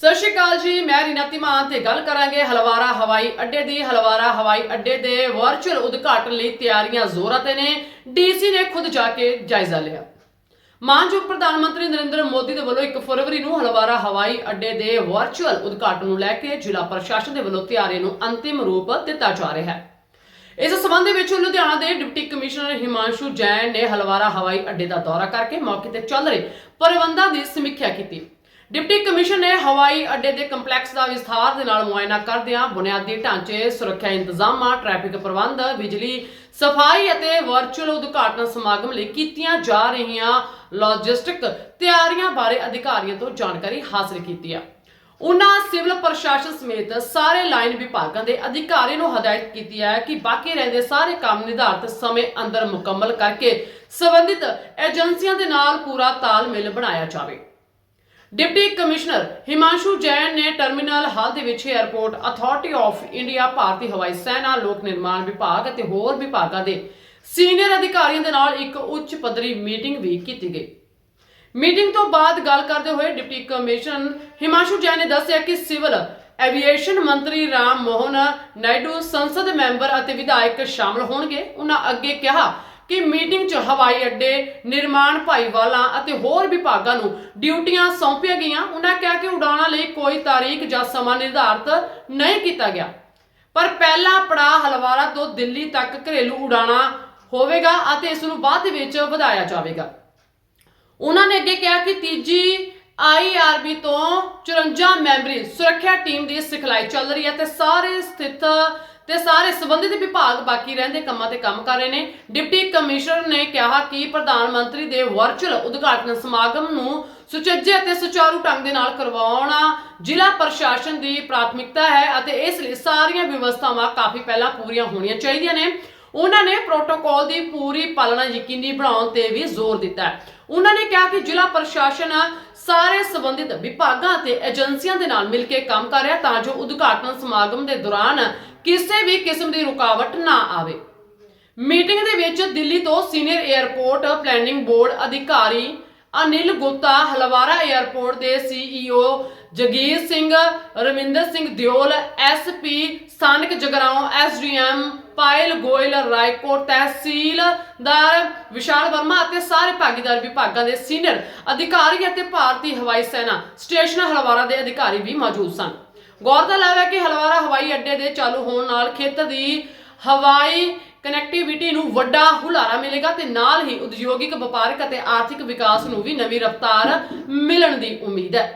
ਸਤਿ ਸ਼੍ਰੀ ਅਕਾਲ ਜੀ, ਮੈਂ ਰੀਨਾ ਤਿਮਾਨ ਤੇ ਗੱਲ ਕਰਾਂਗੇ ਹਲਵਾਰਾ ਹਵਾਈ ਅੱਡੇ ਦੀ। ਹਲਵਾਰਾ ਹਵਾਈ ਅੱਡੇ ਦੇ ਵਰਚੁਅਲ ਉਦਘਾਟਨ ਲਈ ਤਿਆਰੀਆਂ ਜ਼ੋਰਾਂ ਤੇ ਨੇ। ਡੀਸੀ ਨੇ ਖੁਦ ਜਾ ਕੇ ਜਾਇਜ਼ਾ ਲਿਆ। ਮਾਨਯੋਗ ਪ੍ਰਧਾਨ ਮੰਤਰੀ ਨਰਿੰਦਰ ਮੋਦੀ ਦੇ ਵੱਲੋਂ 1 ਫਰਵਰੀ ਨੂੰ ਹਲਵਾਰਾ ਹਵਾਈ ਅੱਡੇ ਦੇ ਵਰਚੁਅਲ ਉਦਘਾਟਨ ਨੂੰ ਲੈ ਕੇ ਜ਼ਿਲ੍ਹਾ ਪ੍ਰਸ਼ਾਸਨ ਦੇ ਵੱਲੋਂ ਤਿਆਰੀ ਨੂੰ ਅੰਤਿਮ ਰੂਪ ਦਿੱਤਾ ਜਾ ਰਿਹਾ ਹੈ। ਇਸ ਸੰਬੰਧ ਵਿੱਚ ਲੁਧਿਆਣਾ ਦੇ ਡਿਪਟੀ ਕਮਿਸ਼ਨਰ ਹਿਮਾਂਸ਼ੂ ਜੈਨ ਨੇ ਹਲਵਾਰਾ ਹਵਾਈ ਅੱਡੇ ਦਾ ਦੌਰਾ ਕਰਕੇ ਮੌਕੇ ਤੇ ਚੱਲ ਰਹੇ ਪ੍ਰਬੰਧਾਂ ਦੀ ਸਮੀਖਿਆ ਕੀਤੀ। ਡਿਪਟੀ ਕਮਿਸ਼ਨਰ ਨੇ ਹਵਾਈ ਅੱਡੇ ਦੇ ਕੰਪਲੈਕਸ ਦਾ ਵਿਸਥਾਰ ਦੇ ਨਾਲ ਮੁਆਇਨਾ ਕਰਦਿਆਂ ਬੁਨਿਆਦੀ ਢਾਂਚੇ, ਸੁਰੱਖਿਆ ਇੰਤਜ਼ਾਮਾਂ, ਟ੍ਰੈਫਿਕ ਪ੍ਰਬੰਧ, ਬਿਜਲੀ, ਸਫ਼ਾਈ ਅਤੇ ਵਰਚੁਅਲ ਉਦਘਾਟਨ ਸਮਾਗਮ ਲਈ ਕੀਤੀਆਂ ਜਾ ਰਹੀਆਂ ਲੌਜਿਸਟਿਕ ਤਿਆਰੀਆਂ ਬਾਰੇ ਅਧਿਕਾਰੀਆਂ ਤੋਂ ਜਾਣਕਾਰੀ ਹਾਸਲ ਕੀਤੀ ਹੈ ਉਨ੍ਹਾਂ ਸਿਵਲ ਪ੍ਰਸ਼ਾਸਨ ਸਮੇਤ ਸਾਰੇ ਲਾਈਨ ਵਿਭਾਗਾਂ ਦੇ ਅਧਿਕਾਰੀ ਨੂੰ ਹਦਾਇਤ ਕੀਤੀ ਹੈ ਕਿ ਬਾਕੀ ਰਹਿੰਦੇ ਸਾਰੇ ਕੰਮ ਨਿਰਧਾਰਤ ਸਮੇਂ ਅੰਦਰ ਮੁਕੰਮਲ ਕਰਕੇ ਸੰਬੰਧਿਤ ਏਜੰਸੀਆਂ ਦੇ ਨਾਲ ਪੂਰਾ ਤਾਲਮੇਲ ਬਣਾਇਆ ਜਾਵੇ। ਡਿਪਟੀ ਕਮਿਸ਼ਨਰ ਹਿਮਾਂਸ਼ੂ ਜੈਨ ਨੇ ਟਰਮੀਨਲ ਹਾਲ ਦੇ ਵਿੱਚ 에ਅਰਪੋਰਟ ਅਥਾਰਟੀ ਆਫ ਇੰਡੀਆ ਭਾਰਤੀ ਹਵਾਈ ਸੈਨਾ, ਲੋਕ ਨਿਰਮਾਣ ਵਿਭਾਗ ਅਤੇ ਹੋਰ ਵਿਭਾਗਾਂ ਦੇ ਸੀਨੀਅਰ ਅਧਿਕਾਰੀਆਂ ਦੇ ਨਾਲ ਇੱਕ ਉੱਚ ਪੱਧਰੀ ਮੀਟਿੰਗ ਵੀ ਕੀਤੀ ਗਈ। ਮੀਟਿੰਗ ਤੋਂ ਬਾਅਦ ਗੱਲ ਕਰਦੇ ਹੋਏ ਡਿਪਟੀ ਕਮਿਸ਼ਨਰ ਹਿਮਾਂਸ਼ੂ ਜੈਨ ਨੇ ਦੱਸਿਆ ਕਿ ਸਿਵਲ ਐਵੀਏਸ਼ਨ ਮੰਤਰੀ ਰਾਮ ਮੋਹਨ ਨਾਇਡੂ ਸੰਸਦ ਮੈਂਬਰ ਅਤੇ ਵਿਧਾਇਕ ਸ਼ਾਮਲ ਹੋਣਗੇ। ਉਹਨਾਂ ਅੱਗੇ ਕਿਹਾ ਕਿ ਮੀਟਿੰਗ 'ਚ ਹਵਾਈ ਅੱਡੇ, ਨਿਰਮਾਣ ਭਾਈਵਾਲਾਂ ਅਤੇ ਹੋਰ ਵਿਭਾਗਾਂ ਨੂੰ ਡਿਊਟੀਆਂ ਸੌਂਪੀਆਂ ਗਈਆਂ। ਉਹਨਾਂ ਕਿਹਾ ਕਿ ਉਡਾਣਾਂ ਲਈ ਕੋਈ ਤਾਰੀਖ ਜਾਂ ਸਮਾਂ ਨਿਰਧਾਰਤ ਨਹੀਂ ਕੀਤਾ ਗਿਆ। ਪਰ ਪਹਿਲਾ ਪੜਾਅ ਹਲਵਾਰਾ ਤੋਂ ਦਿੱਲੀ ਤੱਕ ਘਰੇਲੂ ਉਡਾਣਾ ਹੋਵੇਗਾ ਅਤੇ ਇਸ ਨੂੰ ਬਾਅਦ ਵਿੱਚ ਵਧਾਇਆ ਜਾਵੇਗਾ। ਉਹਨਾਂ ਨੇ ਅੱਗੇ ਕਿਹਾ ਕਿ ਤੀਜੀ ਆਈਆਰਬੀ ਤੋਂ 54 ਮੈਂਬਰੀ ਸੁਰੱਖਿਆ ਟੀਮ ਦੀ ਸਿਖਲਾਈ ਚੱਲ ਰਹੀ ਹੈ ਤੇ ਸਾਰੇ ਸਥਿਤ ਤੇ ਸਾਰੇ ਸੰਬੰਧਿਤ ਵਿਭਾਗ ਬਾਕੀ ਰਹਿੰਦੇ ਕੰਮਾਂ ਤੇ ਕੰਮ ਕਰ ਰਹੇ ਨੇ। ਡਿਪਟੀ ਕਮਿਸ਼ਨਰ ਨੇ ਕਿਹਾ ਕਿ ਪ੍ਰਧਾਨ ਮੰਤਰੀ ਦੇ ਵਰਚੁਅਲ ਉਦਘਾਟਨ ਸਮਾਗਮ ਨੂੰ ਸੁਚੱਜੇ ਅਤੇ ਸੁਚਾਰੂ ਢੰਗ ਦੇ ਨਾਲ ਕਰਵਾਉਣਾ ਜ਼ਿਲ੍ਹਾ ਪ੍ਰਸ਼ਾਸਨ ਦੀ ਪ੍ਰਾਥਮਿਕਤਾ ਹੈ ਅਤੇ ਇਸ ਲਈ ਸਾਰੀਆਂ ਵਿਵਸਥਾਵਾਂ ਕਾਫੀ ਪਹਿਲਾਂ ਪੂਰੀਆਂ ਹੋਣੀਆਂ ਚਾਹੀਦੀਆਂ ਨੇ। ਉਹਨਾਂ ਨੇ ਪ੍ਰੋਟੋਕਾਲ ਦੀ ਪੂਰੀ ਪਾਲਣਾ ਯਕੀਨੀ ਬਣਾਉਣ ਤੇ ਵੀ ਜ਼ੋਰ ਦਿੱਤਾ ਹੈ। ਉਹਨਾਂ ਨੇ ਕਿਹਾ ਕਿ ਜ਼ਿਲ੍ਹਾ ਪ੍ਰਸ਼ਾਸਨ ਸਾਰੇ ਸੰਬੰਧਿਤ ਵਿਭਾਗਾਂ ਤੇ ਏਜੰਸੀਆਂ ਦੇ ਨਾਲ ਮਿਲ ਕੇ ਕੰਮ ਕਰ ਰਿਹਾ ਤਾਂ ਜੋ ਉਦਘਾਟਨ ਸਮਾਗਮ ਦੇ ਦੌਰਾਨ ਕਿਸੇ ਵੀ ਕਿਸਮ ਦੀ ਰੁਕਾਵਟ ਨਾ ਆਵੇ। ਮੀਟਿੰਗ ਦੇ ਵਿੱਚ ਦਿੱਲੀ ਤੋਂ ਸੀਨੀਅਰ 에ਅਰਪੋਰਟ ਪਲੈਨਿੰਗ ਬੋਰਡ ਅਧਿਕਾਰੀ ਅਨਿਲ ਗੁਪਤਾ, ਹਲਵਾਰਾ 에ਅਰਪੋਰਟ ਦੇ ਸੀਈਓ ਜਗੀਰ ਸਿੰਘ ਰਵਿੰਦਰ ਸਿੰਘ ਦਿਓਲ ਐਸਪੀ ਸਥਾਨਕ ਜਗਰਾਉਂ ਐਸਡੀਐਮ ਪਾਇਲ ਗੋਇਲ, ਰਾਏਕੋਟ ਤਹਿਸੀਲਦਾਰ ਵਿਸ਼ਾਲ ਵਰਮਾ ਅਤੇ ਸਾਰੇ ਭਾਗੀਦਾਰ ਵਿਭਾਗਾਂ ਦੇ ਸੀਨੀਅਰ ਅਧਿਕਾਰੀ ਅਤੇ ਭਾਰਤੀ ਹਵਾਈ ਸੈਨਾ ਸਟੇਸ਼ਨ ਹਲਵਾਰਾ ਦੇ ਅਧਿਕਾਰੀ ਵੀ ਮੌਜੂਦ ਸਨ। ਗੌਰਤਲਬ ਹੈ ਕਿ ਹਲਵਾਰਾ ਹਵਾਈ ਅੱਡੇ ਦੇ ਚਾਲੂ ਹੋਣ ਨਾਲ ਖੇਤਰ ਦੀ ਹਵਾਈ ਕਨੈਕਟੀਵਿਟੀ ਨੂੰ ਵੱਡਾ ਹੁਲਾਰਾ ਮਿਲੇਗਾ ਤੇ ਨਾਲ ਹੀ ਉਦਯੋਗਿਕ, ਵਪਾਰਕ ਅਤੇ ਆਰਥਿਕ ਵਿਕਾਸ ਨੂੰ ਵੀ ਨਵੀਂ ਰਫ਼ਤਾਰ ਮਿਲਣ ਦੀ ਉਮੀਦ ਹੈ।